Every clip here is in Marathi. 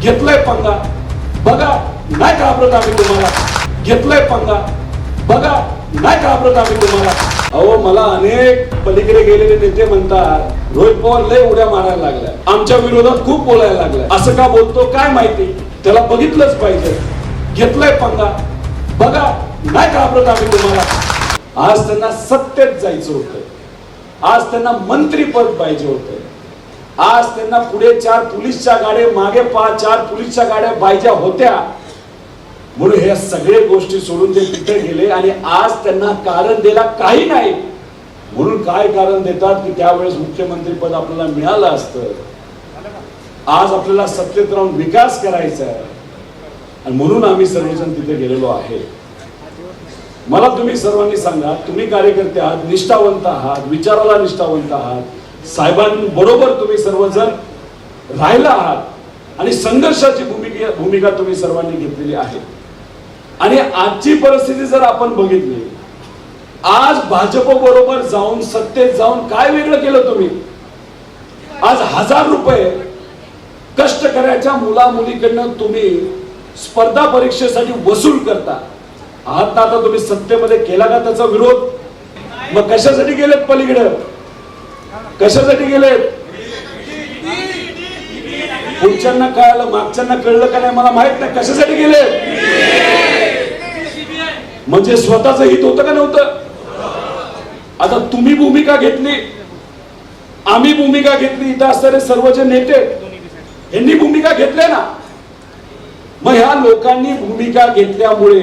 घेतलंय पंगा. बघा नाही घाबरत आम्ही तुम्हाला. घेतलंय पंगा. बघा नाही घाबरत आम्ही तुम्हाला. अहो मला अनेक पलीकडे गेलेले नेते म्हणतात रोहित पवार लय उड्या मारायला लागल्या. आमच्या विरोधात खूप बोलायला लागलाय. असं का बोलतो काय माहिती? त्याला बघितलंच पाहिजे. घेतलंय पंगा. बघा नाही घाबरत आम्ही तुम्हाला. आज त्यांना सत्तेत जायचं होतं. आज त्यांना मंत्रीपद पाहिजे होतं. आज त्यांना पुढे चार पोलीसच्या गाड्या मागे पाच चार पोलीसच्या गाड्या पाहिजे होत्या. म्हणून ह्या सगळे गोष्टी सोडून ते तिथे गेले आणि आज त्यांना कारण द्यायला काही नाही. म्हणून काय कारण देतात की त्यावेळेस मुख्यमंत्री पद आपल्याला मिळालं असतं. आज आपल्याला सत्तेत राहून विकास करायचा आहे. आणि म्हणून आम्ही सर्वजण तिथे गेलेलो आहे. मला तुम्ही सर्वांनी सांगा तुम्ही कार्यकर्ते आहात निष्ठावंत आहात विचाराला निष्ठावंत आहात. साहेबांबरोबर तुम्ही सर्वजण राहिला आहात. आणि संघर्षाची भूमिका भूमिका तुम्ही सर्वांनी घेतलेली आहे. आणि आजची परिस्थिती जर आपण बघितली आज भाजप बरोबर जाऊन सत्तेत जाऊन काय वेगळं केलं तुम्ही? आज हजार रुपये कष्ट करायच्या मुला मुलीकडनं तुम्ही स्पर्धा परीक्षेसाठी वसूल करता. आहात ना आता तुम्ही सत्तेमध्ये केला का त्याचा विरोध? मग कशासाठी गेलेत पलीकडे? कशासाठी गेलेत? पुढच्यांना कळालं मागच्यांना कळलं का नाही मला माहीत नाही. कशासाठी गेले म्हणजे स्वतःच हित होतं का नव्हतं? आता तुम्ही भूमिका घेतली आम्ही भूमिका घेतली इथं असणारे सर्व जे नेते यांनी भूमिका घेतल्या ना? मग ह्या लोकांनी भूमिका घेतल्यामुळे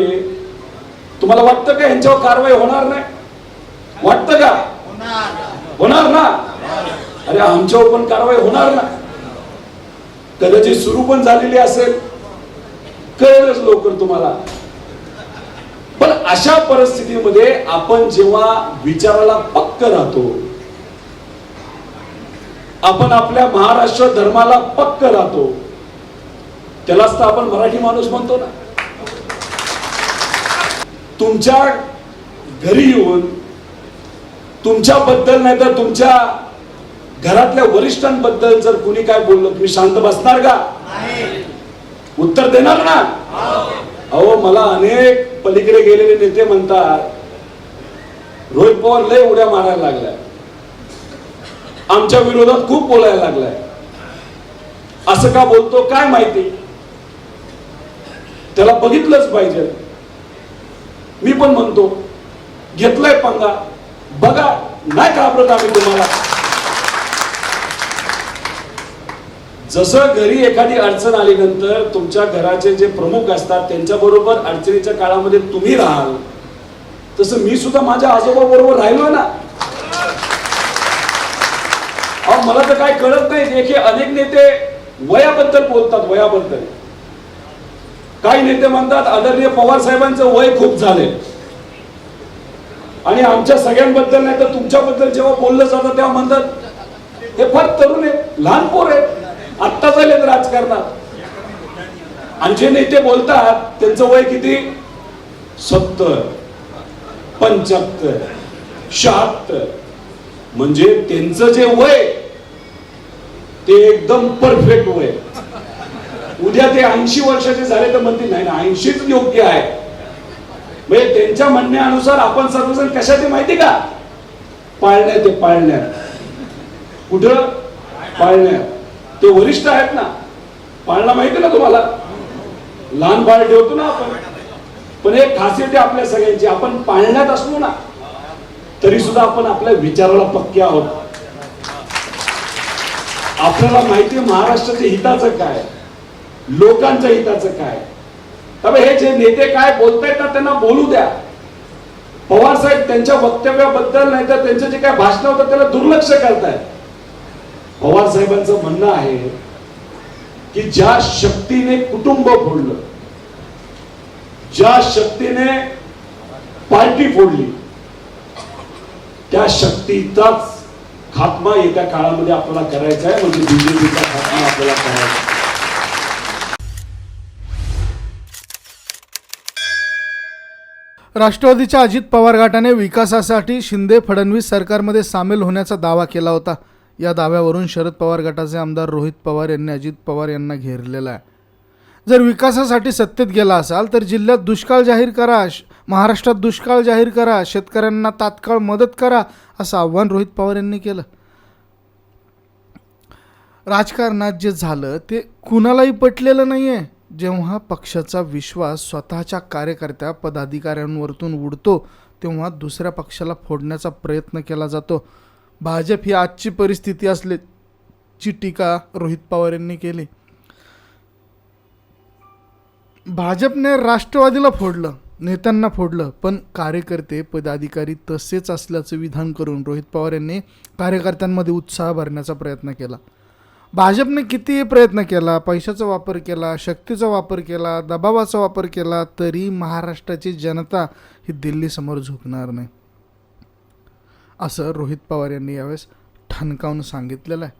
तुम्हाला वाटतं का यांच्यावर कारवाई होणार नाही? वाटतं का? होणार ना? अरे आमच्यावर पण कारवाई होणार ना? कदाचित सुरू पण झालेली असेल. कळेलच लवकर तुम्हाला. पण अशा परिस्थितीमध्ये आपण जेव्हा विचाराला पक्क राहतो आपण आपल्या महाराष्ट्र धर्माला पक्क राहतो त्यालाच तर आपण मराठी माणूस म्हणतो ना. तुमच्या घरी येऊन तुमच्याबद्दल नाही तर तुमच्या घरातल्या वरिष्ठांबद्दल जर कुणी काय बोललं तुम्ही शांत बसणार का? उत्तर देणार ना? अहो मला अनेक पलीकडे गेलेले नेते म्हणतात रोहित पवार लय उड्या मारायला लागलाय. आमच्या विरोधात खूप बोलायला लागलाय. असं का बोलतो काय माहिती? त्याला बघितलंच पाहिजे. मी पण म्हणतो घेतलाय पंगा. बघा नाही घाबरत आम्ही तुम्हाला? जसं घरी एखादी अडचण आली नंतर तुमच्या घराचे जे प्रमुख असतात त्यांच्या बरोबर अडचणीच्या काळामध्ये तुम्ही राहाल. तसं मी सुद्धा माझ्या आजोबा बरोबर राहिलो ना. अहो मला तर काय कळत नाही एक अनेक नेते वयाबद्दल बोलतात वयाबद्दल. काही नेते म्हणतात आदरणीय पवार साहेबांचं वय खूप झाले आणि आमच्या सगळ्यांबद्दल नाही तर तुमच्याबद्दल जेव्हा बोललं जातं तेव्हा म्हणतात हे फार तरुण आहे लहान पोर आहे आत्ता झालेत राजकारणात. आणि जे नेते बोलतात त्यांचं वय किती? सत्तर पंच्याहत्तर शहात्तर. म्हणजे त्यांचं जे वय ते एकदम परफेक्ट वय. उद्या ते ऐंशी वर्षाचे झाले तर म्हणतील नाही ना ऐंशीच योग्य आहे. त्यांच्या म्हणण्यानुसार आपण सर्वजण कशाचे माहिती का? पाळण्यात ते पाळण्यात. कुठं? पाळण्यात. ते वरिष्ठ आहेत ना. पाळणा माहिती ना तुम्हाला? लहान बाळ ठेवतो ना आपण. पण एक खासियत आहे आपल्या सगळ्यांची आपण पाळण्यात असलो ना तरी सुद्धा आपण आपल्या विचाराला पक्के आहोत. आपल्याला माहिती आहे महाराष्ट्राच्या हिताचं काय? लोकांच्या हिताचं काय? त्यामुळे हे जे नेते काय बोलतायत ना त्यांना बोलू द्या. पवार साहेब त्यांच्या वक्तव्याबद्दल नाही तर त्यांचं जे काय भाषण होतं त्याला दुर्लक्ष करतायत. पवार साहेबांचं म्हणणं आहे की ज्या शक्तीने कुटुंब फोडलं ज्या शक्तीने पार्टी फोडली त्या शक्तीचाच खात्मा येत्या काळामध्ये आपल्याला करायचा आहे म्हणजे बीजेपीचा खात्मा आपल्याला करायचा राष्ट्रवादीच्या अजित पवार गटाने विकासासाठी शिंदे फडणवीस सरकारमध्ये सामील होण्याचा दावा केला होता. या दाव्यावरून शरद पवार गटाचे आमदार रोहित पवार यांनी अजित पवार यांना घेरलेला आहे. जर विकासासाठी सत्तेत गेला असाल तर जिल्ह्यात दुष्काळ जाहीर करा श- महाराष्ट्रात दुष्काळ जाहीर करा शेतकऱ्यांना तात्काळ मदत करा असं आव्हान रोहित पवार यांनी केलं. राजकारणात जे झालं ते कुणालाही पटलेलं नाही आहे जेव्हा पक्षाचा विश्वास स्वतःच्या कार्यकर्त्या पदाधिकाऱ्यांवरतून उडतो तेव्हा दुसऱ्या पक्षाला फोडण्याचा प्रयत्न केला जातो. भाजप ही आजची परिस्थिती असल्याची टीका रोहित पवार यांनी केली. भाजपने राष्ट्रवादीला फोडलं नेत्यांना फोडलं पण कार्यकर्ते पदाधिकारी तसेच असल्याचं विधान करून रोहित पवार यांनी कार्यकर्त्यांमध्ये उत्साह भरण्याचा प्रयत्न केला. भाजपने कितीही प्रयत्न केला पैशाचा वापर केला शक्तीचा वापर केला दबावाचा वापर केला तरी महाराष्ट्राची जनता ही दिल्लीसमोर झुकणार नाही. असं रोहित पवार यांनी यावेळेस ठणकावून सांगितलेलं आहे.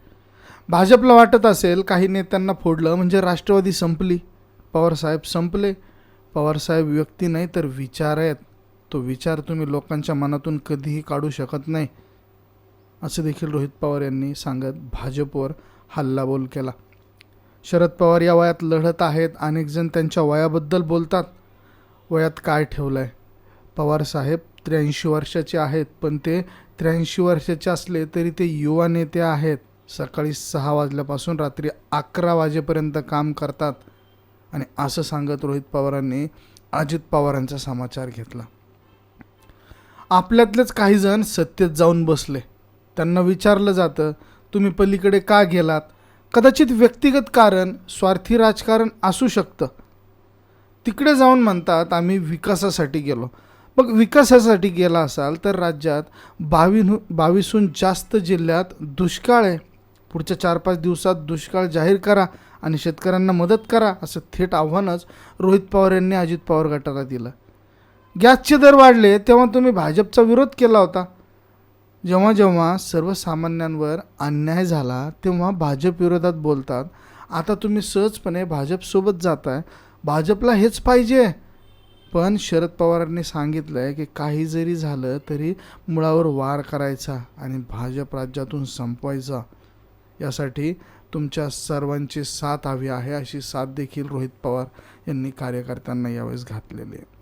भाजपला वाटत असेल काही नेत्यांना फोडलं म्हणजे राष्ट्रवादी संपली. पवारसाहेब संपले. पवारसाहेब व्यक्ती नाही तर विचार आहेत. तो विचार तुम्ही लोकांच्या मनातून कधीही काढू शकत नाही. असं देखील रोहित पवार यांनी सांगत भाजपवर हल्लाबोल केला. शरद पवार या वयात लढत आहेत. अनेक जण त्यांच्या वयाबद्दल बोलतात. वयात काय ठेवलं आहे पवारसाहेब त्र्याऐंशी वर्षाचे आहेत पण ते त्र्याऐंशी वर्षाचे असले तरी ते युवा नेते आहेत. सकाळी सहा वाजल्यापासून रात्री अकरा वाजेपर्यंत काम करतात. आणि असं सांगत रोहित पवारांनी अजित पवारांचा समाचार घेतला. आपल्यातलेच काही जण सत्तेत जाऊन बसले. त्यांना विचारलं जातं तुम्ही पलीकडे का गेलात? कदाचित व्यक्तिगत कारण स्वार्थी राजकारण असू शकतं. तिकडे जाऊन म्हणतात आम्ही विकासासाठी गेलो. मग विकासासाठी गेला असाल तर राज्यात बावीन बावीसहून जास्त जिल्ह्यात दुष्काळ आहे. पुढच्या चार पाच दिवसात दुष्काळ जाहीर करा आणि शेतकऱ्यांना मदत करा असं थेट आव्हानच रोहित पवार यांनी अजित पवार गटाला दिलं. गॅसचे दर वाढले तेव्हा तुम्ही भाजपचा विरोध केला होता. जेव्हा जेव्हा सर्वसामान्यांवर अन्याय झाला तेव्हा भाजप विरोधात बोलतात आता तुम्ही सहजपणे भाजपसोबत जाताय भाजपला हेच पाहिजे. पण शरद पवारांनी सांगितलं आहे की काही जरी झालं तरी मुळावर वार करायचा आणि भाजप राज्यातून संपवायचा. यासाठी तुमच्या सर्वांची साथ हवी आहे अशी साथ देखील रोहित पवार यांनी कार्यकर्त्यांना यावेळेस घातलेली आहे.